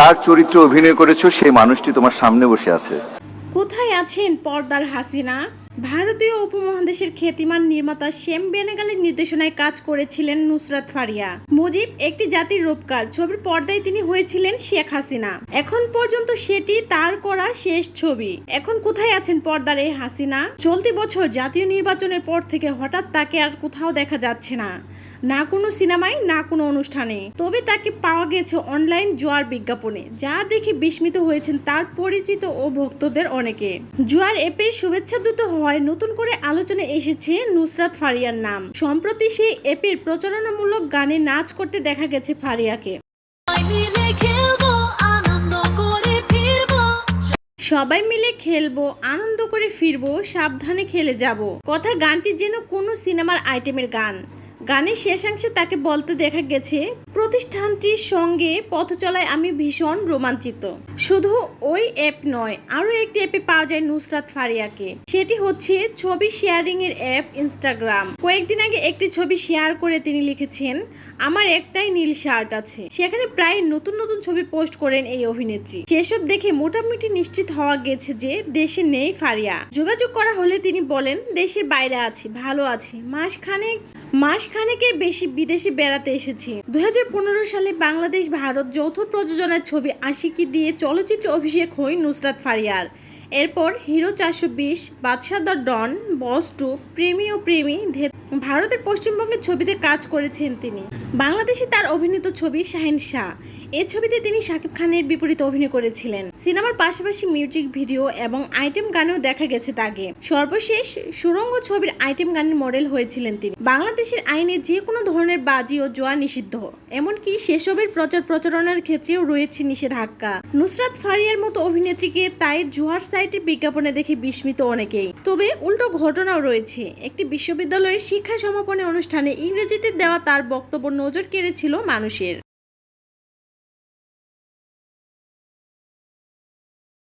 যার চরিত্রে অভিনয় করেছ, সেই মানুষটি তোমার সামনে বসে আছে। কোথায় আছেন পর্দার হাসিনা? ভারতীয় উপমহাদেশের খ্যাতিমান নির্মাতা শ্যাম বেনাগালের নির্দেশনায় কাজ করেছিলেন নুসরাত ফারিয়া। মুজিব একটি জাতির রূপকার, ছবির পর্দায় তিনি হয়েছিলেন শেখ হাসিনা। এখন পর্যন্ত সেটি তার করা শেষ ছবি। এখন কোথায় আছেন পর্দার এই হাসিনা? চলতি বছর জাতীয় নির্বাচনের পর থেকে হঠাৎ তাকে আর কোথাও দেখা যাচ্ছে না। না কোনো সিনেমায় না কোনো অনুষ্ঠানে। তবে তাকে পাওয়া গেছে অনলাইন জোয়ার বিজ্ঞাপনে যা দেখে বিস্মিত হয়েছেন তার পরিচিত ও ভক্তদের অনেকে। জোয়ার অ্যাপের শুভেচ্ছা দূত হওয়ায় নতুন করে আলোচনায় এসেছে নুসরাত ফারিয়ার নাম। সম্প্রতি সেই অ্যাপের প্রচারণামূলক গানে নাচ করতে দেখা গেছে ফারিয়াকে। সবাই মিলে খেলব আনন্দ করে ফিরবো। সবাই মিলে খেলব আনন্দ করে ফিরবো সাবধানে খেলে যাব। কথার গানটি যেন কোনো সিনেমার আইটেমের গান। গানের শেষাংশে তাকে বলতে দেখা গেছে, প্রতিষ্ঠানটির সঙ্গে পথ চলায় আমি ভীষণ রোমাঞ্চিত। শুধু ওই অ্যাপ নয়, আরও একটি অ্যাপে পাওয়া যায় নুসরাত ফারিয়াকে। সেটি হচ্ছে ছবি শেয়ারিং এর অ্যাপ ইনস্টাগ্রাম। কয়েকদিন আগে একটি ছবি শেয়ার করে তিনি লিখেছেন, আমার একটাই নীল শার্ট আছে। সেখানে প্রায় নতুন নতুন ছবি পোস্ট করেন এই অভিনেত্রী। সেসব দেখে মোটামুটি নিশ্চিত হওয়া গেছে যে দেশে নেই ফারিয়া। যোগাযোগ করা হলে তিনি বলেন, দেশের বাইরে আছি, ভালো আছি। মাস খানেক মাস খানেকের বেশি বিদেশে বেড়াতে এসেছে। দুই হাজার পনেরো সালে বাংলাদেশ, ভারত যৌথ প্রযোজনার ছবি আশিকি দিয়ে চলচ্চিত্র অভিষেক হই নুসরাত ফারিয়ার। এরপর হিরো চারশো বিশ, বাদশাহ দ্য ডন, বস টু, প্রেমী ও প্রেমী ভারতের পশ্চিমবঙ্গের ছবিতে কাজ করেছেন তিনি। বাংলাদেশে তার অভিনীত ছবি শাহিন শাহ। এই ছবিতে তিনি শাকিব খানের বিপরীতে অভিনয় করেছিলেন। সিনেমার পাশাপাশি মিউজিক, ভিডিও এবং আইটেম গানেও দেখা গেছে তাকে। সর্বশেষ সুরঙ্গ ছবির আইটেম গানের মডেল হয়েছিলেন তিনি। বাংলাদেশের আইনে যে কোনো ধরনের বাজি ও জোয়া নিষিদ্ধ। এমনকি সেসবের প্রচার প্রচারণার ক্ষেত্রেও রয়েছে নিষেধাজ্ঞা। নুসরাত ফারিয়ার মতো অভিনেত্রীকে তাই জোয়ার সাইটের বিজ্ঞাপনে দেখে বিস্মিত অনেকেই। তবে উল্টো ঘটনাও রয়েছে। একটি বিশ্ববিদ্যালয়ের শিক্ষা সমাপনী অনুষ্ঠানে ইংরেজিতে দেওয়া তার বক্তব্য নজর কেড়েছিল মানুষের।